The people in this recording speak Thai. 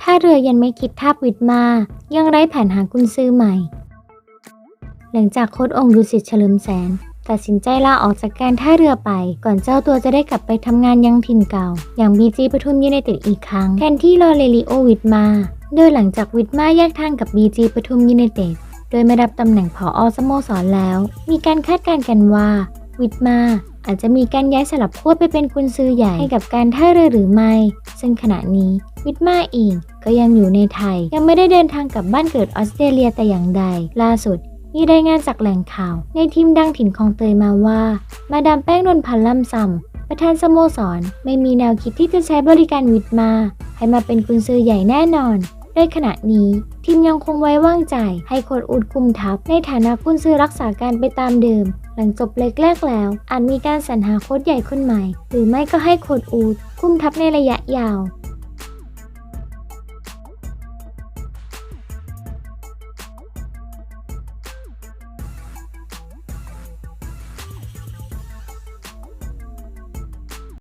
ถ้าเรือยังไม่คิดทาบวิทมา ยังไร้แผนหากุญซื้อใหม่ หลังจากโค้ดองค์ดุสิตเฉลิมแสน ตัดสินใจลาออกจากการท่าเรือไป ก่อนเจ้าตัวจะได้กลับไปทำงานยังถิ่นเก่า อย่างบีจีปทุมยูไนเต็ดอีกครั้ง แทนที่รอเลลิโอวิทมา โดยหลังจากวิทมาแยกทางกับบีจีปทุมยูไนเต็ดโดยไม่รับตำแหน่งผอสโมสรแล้ว มีการคาดการณ์กันว่า วิทมาอาจจะมีการย้ายสลับขั้วไปเป็นกุนซือใหญ่ให้กับการท่าเรือหรือไม่ ซึ่งขณะนี้วิทมาเองก็ยังอยู่ในไทย ยังไม่ได้เดินทางกลับบ้านเกิดออสเตรเลียแต่อย่างใด ล่าสุดมีรายงานจากแหล่งข่าว ในทีมดังถิ่นของเตยมาว่า มาดามแป้งนนพันธ์ล่ำซำประธานสโมสรไม่มีแนวคิดที่จะใช้บริการวิทมา ให้มาเป็นกุนซือใหญ่แน่นอนโดยขณะนี้ทีมยังคงไว้วางใจ ให้โคดอุดคุมทัพ ในฐานะกุนซือรักษาการไปตามเดิม หลังจบเล็กแรกแล้ว อาจมีการสรรหาโค้ดใหญ่คนใหม่ หรือไม่ก็ให้โคดอูด คุมทับในระยะยาว